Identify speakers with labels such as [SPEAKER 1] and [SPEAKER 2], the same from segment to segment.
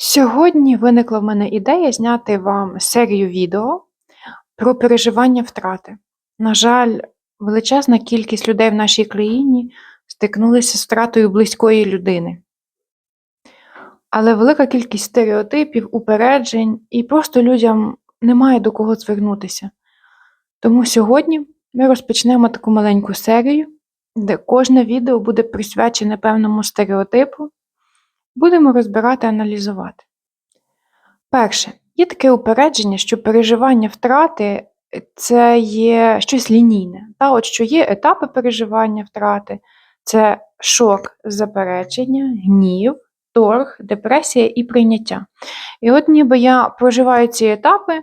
[SPEAKER 1] Сьогодні виникла в мене ідея зняти вам серію відео про переживання втрати. На жаль, величезна кількість людей в нашій країні стикнулися з втратою близької людини. Але велика кількість стереотипів, упереджень, і просто людям немає до кого звернутися. Тому сьогодні ми розпочнемо таку маленьку серію, де кожне відео буде присвячене певному стереотипу. Будемо розбирати, аналізувати. Перше, є таке упередження, що переживання втрати е, це є щось лінійне. Та, от що є етапи переживання втрати, це шок, заперечення, гнів, торг, депресія і прийняття. І от ніби я проживаю ці етапи,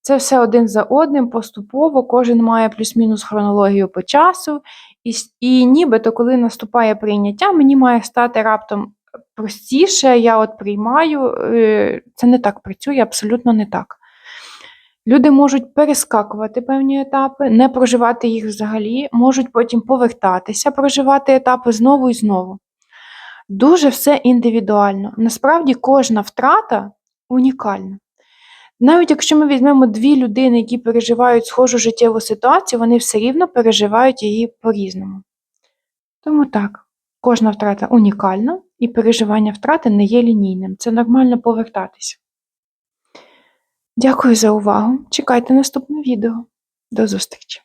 [SPEAKER 1] це все один за одним, поступово, кожен має плюс-мінус хронологію по часу, і, і нібито, коли наступає прийняття, мені має стати раптом простіше, я от приймаю, е, це не так працює, абсолютно не так. Люди можуть перескакувати певні етапи, не проживати їх взагалі, можуть потім повертатися, проживати етапи знову і знову. Дуже все індивідуально. Насправді кожна втрата унікальна. Навіть якщо ми візьмемо дві людини, які переживають схожу життєву ситуацію, вони все рівно переживають її по-різному. Тому так, кожна втрата унікальна, і переживання втрати не є лінійним. Це нормально повертатися. Дякую за увагу. Чекайте наступне відео. До зустрічі!